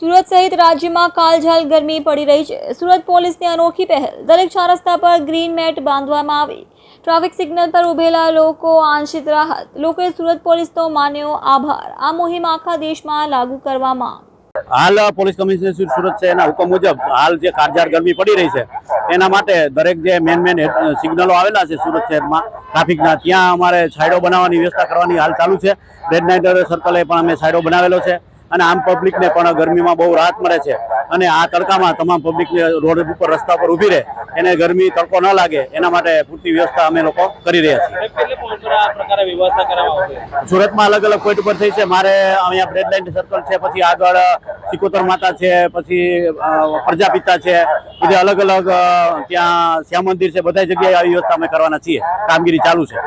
સુરત સહિત રાજ્યમાં કાલઝાલ ગરમી પડી રહી છે. સુરત પોલીસની અનોખી પહેલ. દરેક ચાર રસ્તા પર ગ્રીન મેટ બાંધવામાં આવી. ટ્રાફિક સિગ્નલ પર ઉભેલા લોકો આંશિક રાહત. લોકોએ સુરત પોલીસનો માન્યો આભાર. આ મુહિમ આખા દેશમાં લાગુ કરવામાં હાલ પોલીસ કમિશનર સુરત છે, એના હુકમ મુજબ હાલ જે કારજાર ગરમી પડી રહી છે, એના માટે દરેક જે મેન મેન સિગ્નલો આવેલા છે સુરત શહેરમાં, ટ્રાફિકના, ત્યાં અમારે સાઈડો બનાવવાની વ્યવસ્થા કરવાની હાલ ચાલુ છે. રેડ નાઇટર સર્કલે પણ અમે સાઈડો બનાવેલો છે. અને આમ પબ્લિકને પણ ગરમીમાં બહુ રાહત મળે છે. અને આ તડકામાં તમામ પબ્લિક રોડ ઉપર રસ્તા પર ઊભી રહે. એને ગરમી તડકો ન લાગે. એના માટે પૂરતી વ્યવસ્થા અમે લોકો કરી રહ્યા છીએ. સુરતમાં અલગ અલગ પોઈન્ટ ઉપર થઈ છે. મારે અહીંયા બ્રેડ લાઇન સર્કલ છે પછી આગળ સિકોતર માતા છે પછી પ્રજાપિતા છે. બધી અલગ અલગ ત્યાં શ્યામ મંદિર છે. બધા જગ્યાએ આવી વ્યવસ્થા અમે કરવાના છીએ. કામગીરી ચાલુ છે.